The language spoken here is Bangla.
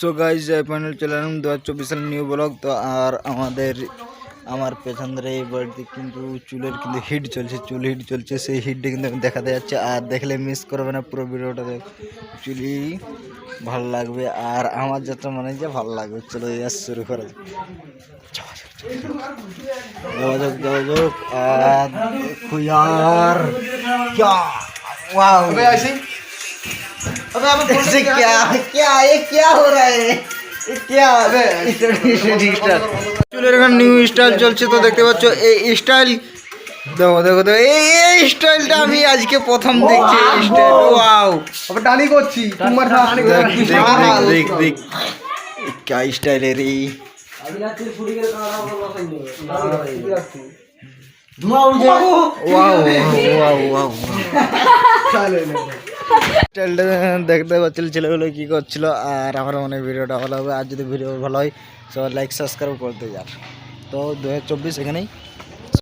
সো গাইজ ফাইনাল চলে এলাম দু হাজার চব্বিশ সালের নিউ ব্লগ তো আর আমাদের, আমার পেছন ধরে এই বাড়িতে কিন্তু চুলের কিন্তু হিট চলছে, চুল হিট চলছে। সেই হিটটা কিন্তু দেখাতে যাচ্ছে। আর দেখলে মিস করবে না পুরো ভিডিওটা। দেখ চুলি ভালো লাগবে। আর আমার যাত্রা মানে যে ভালো লাগবে। চলো যা শুরু করে যাক। যাওয়া আর ऐसे क्या क्या ये क्या हो रहा है ये क्या চুলের এখন নিউ স্টাইল চলছে তো দেখতে পাচ্ছ এই স্টাইল দেখো দেখো দেখো এই এই স্টাইলটা আমি আজকে প্রথম দেখছি এই স্টাইল ওয়াও আবার ডালি করছি তোমার ডালি দেখ দেখ দেখ দেখ क्या स्टाइल है रे वाओ वाओ वाओ স্টাইলটা দেখতে পাচ্ছিল ছেলেগুলো কি করছিল, আর আমার মনে ভিডিওটা ভালো হবে। আর যদি ভিডিও ভালো হয় সবাই লাইক সাবস্ক্রাইব করতে যার তো দু হাজার চব্বিশ এখানেই।